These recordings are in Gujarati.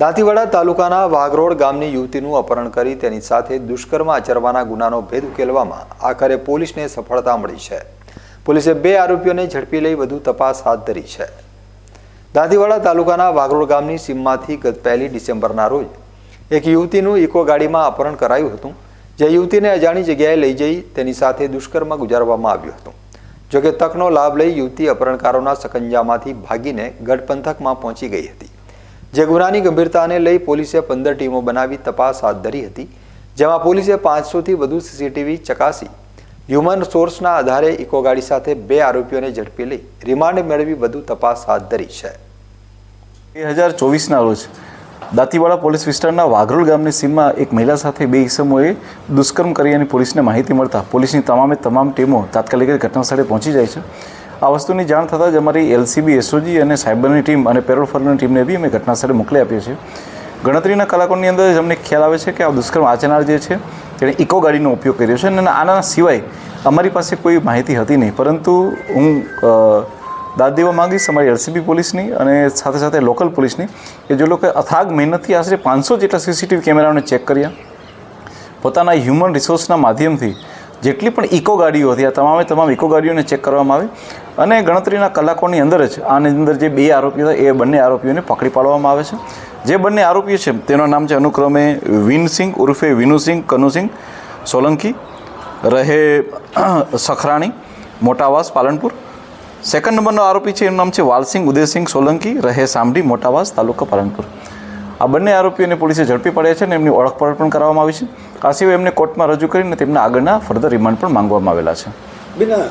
દાંતીવાડા તાલુકાના વાઘરોડ ગામની યુવતીનું અપહરણ કરી તેની સાથે દુષ્કર્મ આચરવાના ગુનાનો ભેદ ઉકેલવામાં આખરે પોલીસને સફળતા મળી છે. પોલીસે બે આરોપીઓને ઝડપી લઈ વધુ તપાસ હાથ ધરી છે. દાંતીવાડા તાલુકાના વાઘરોડ ગામની સીમમાંથી ગત પહેલી ડિસેમ્બરના રોજ એક યુવતીનું ઇકો ગાડીમાં અપહરણ કરાયું હતું, જે યુવતીને અજાણી જગ્યાએ લઈ જઈ તેની સાથે દુષ્કર્મ ગુજારવામાં આવ્યું હતું. જોકે તકનો લાભ લઈ યુવતી અપહરણકારોના સકંજામાંથી ભાગીને ગઢ પંથકમાં પહોંચી ગઈ હતી. જે ગુનાની ગંભીરતાને લઈ પોલીસે પંદર ટીમો બનાવી તપાસ હાથ ધરી હતી, જેમાં પોલીસે પાંચસોથી વધુ સીસીટીવી ચકાસી, હ્યુમન સોર્સના આધારે ઇકો ગાડી સાથે બે આરોપીઓને ઝડપી લઈ રિમાન્ડ મેળવી વધુ તપાસ હાથ ધરી છે. બે હજાર ચોવીસના રોજ દાંતીવાડા પોલીસ વિસ્તારના વાઘરોલ ગામની સીમમાં એક મહિલા સાથે બે ઈસમોએ દુષ્કર્મ કરી અને પોલીસને માહિતી મળતા પોલીસની તમામે તમામ ટીમો તાત્કાલિક ઘટનાસ્થળે પહોંચી જાય છે. આ વસ્તુની જાણ થતાં જ અમારી એલસીબી, એસઓજી અને સાયબરની ટીમ અને પેરોલ ફોરની ટીમને બી અમે ઘટનાસ્થળે મોકલી આપીએ છીએ. ગણતરીના કલાકોની અંદર જ અમને ખ્યાલ આવે છે કે આ દુષ્કર્મ આચનાર જે છે, તેણે ઇકો ગાડીનો ઉપયોગ કર્યો છે અને આના સિવાય અમારી પાસે કોઈ માહિતી હતી નહીં. પરંતુ હું દાદ દેવા માંગીશ અમારી એલસીબી પોલીસની અને સાથે સાથે લોકલ પોલીસની કે જે લોકોએ અથાગ મહેનતથી આશરે પાંચસો જેટલા સીસીટીવી કેમેરાઓને ચેક કર્યા. પોતાના હ્યુમન રિસોર્સના માધ્યમથી જેટલી પણ ઇકો ગાડીઓ હતી, આ તમામે તમામ ઇકો ગાડીઓને ચેક કરવામાં આવી. અને ગણતરીના કલાકોની અંદર જ આની અંદર જે બે આરોપીઓ હતા, એ બંને આરોપીઓને પકડી પાડવામાં આવે છે. જે બંને આરોપીઓ છે, તેનું નામ છે અનુક્રમે વિનસિંહ ઉર્ફે વિનુસિંહ કનુસિંહ સોલંકી, રહે સખરાણી, મોટાવાસ પાલનપુર. સેકન્ડ નંબરનો આરોપી છે, એનું નામ છે વાલસિંહ ઉદયસિંહ સોલંકી, રહે સામડી, મોટાવાસ તાલુકા પાલનપુર. આ બંને આરોપીઓને પોલીસે ઝડપી પડ્યા છે અને એમની ઓળખપણ પણ કરવામાં આવી છે. આ સિવાય એમને કોર્ટમાં રજૂ કરીને તેમના આગળના ફર્ધર રિમાન્ડ પણ માંગવામાં આવેલા છે. બેના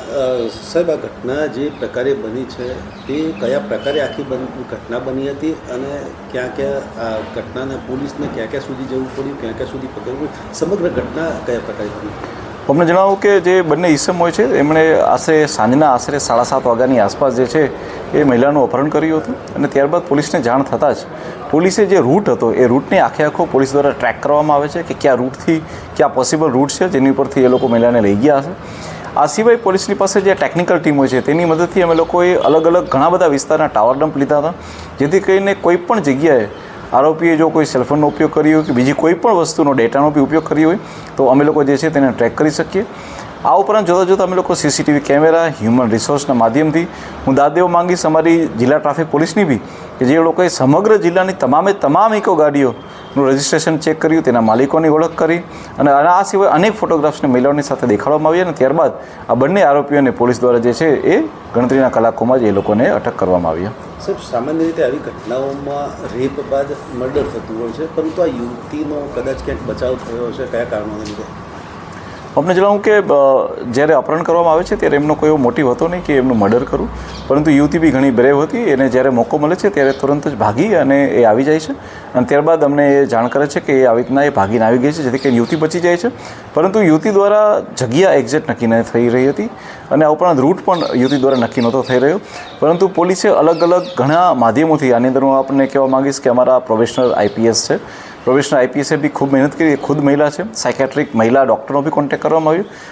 સાહેબ, આ ઘટના જે પ્રકારે બની છે, તે કયા પ્રકારે આખી ઘટના બની હતી અને ક્યાં ક્યાં આ ઘટનાને પોલીસને ક્યાં ક્યાં સુધી જવું પડ્યું, ક્યાં ક્યાં સુધી પકડવું સમગ્ર ઘટના કયા પ્રકારે બની? અમને જણાવું કે જે બંને ઈસમ હોય છે, એમણે આશરે સાંજના આશરે સાડા સાત વાગ્યાની આસપાસ જે છે, એ મહિલાનું અપહરણ કર્યું હતું અને ત્યારબાદ પોલીસને જાણ થતાં જ પોલીસે જે રૂટ હતો, એ રૂટને આખે આખો પોલીસ દ્વારા ટ્રેક કરવામાં આવે છે કે કયા રૂટથી કયા પોસિબલ રૂટ છે, જેની ઉપરથી એ લોકો મહિલાને લઈ ગયા હશે. આ સિવાય પોલીસની પાસે જે ટેકનિકલ ટીમ હોય છે, તેની મદદથી અમે લોકોએ અલગ અલગ ઘણા બધા વિસ્તારના ટાવર ડમ્પ લીધા હતા, જેથી કરીને કોઈ પણ જગ્યાએ આરોપીએ જો કોઈ સેલફોનનો ઉપયોગ કર્યો હોય કે બીજી કોઈ પણ વસ્તુનો ડેટાનો બી ઉપયોગ કર્યો હોય, તો અમે લોકો જે છે તેને ટ્રેક કરી શકીએ. આ ઉપરાંત જોતાં જોતાં અમે લોકો સીસીટીવી કેમેરા હ્યુમન રિસોર્સના માધ્યમથી હું દાદ દેવા માંગીશ અમારી જિલ્લા ટ્રાફિક પોલીસની બી, કે જે લોકોએ સમગ્ર જિલ્લાની તમામે તમામ ઇકો ગાડીઓનું રજિસ્ટ્રેશન ચેક કર્યું, તેના માલિકોની ઓળખ કરી અને આ સિવાય અનેક ફોટોગ્રાફ્સને મહિલાઓની સાથે દેખાડવામાં આવ્યા અને ત્યારબાદ આ બંને આરોપીઓને પોલીસ દ્વારા જે છે એ ગણતરીના કલાકોમાં જ એ લોકોને અટક કરવામાં આવ્યા સાહેબ, સામાન્ય રીતે આવી ઘટનાઓમાં રેપ બાદ મર્ડર થતું હોય છે, પરંતુ આ યુવતીનો કદાચ ક્યાંક બચાવ થયો હશે, કયા કારણોને લીધે? અમને જણાવું કે જ્યારે અપહરણ કરવામાં આવે છે, ત્યારે એમનો કોઈ એવો મોટિવ હતો નહીં કે એમનું મર્ડર કરું. પરંતુ યુવતી બી ઘણી બ્રેવ હતી, એને જ્યારે મોકો મળે છે, ત્યારે તુરંત જ ભાગી અને એ આવી જાય છે. અને ત્યારબાદ અમને એ જાણ કરે છે કે એ આવી રીતના એ ભાગીને આવી ગઈ છે, જેથી કરીને યુવતી બચી જાય છે. પરંતુ યુવતી દ્વારા જગ્યા એક્ઝેક્ટ નક્કી ન થઈ રહી હતી અને આ ઉપરાંત રૂટ પણ યુવતી દ્વારા નક્કી નહોતો થઈ રહ્યો. પરંતુ પોલીસે અલગ અલગ ઘણા માધ્યમોથી, આની અંદર હું આપને કહેવા માંગીશ કે અમારા પ્રોફેશનલ આઈપીએસ છે. પ્રોફેશનલ આઈપીએસે બી ખૂબ મહેનત કરી ખુદ મહિલા છે. સાયકેટ્રિક મહિલા ડૉક્ટરનો બી કોન્ટેક્ટ કરવામાં આવ્યો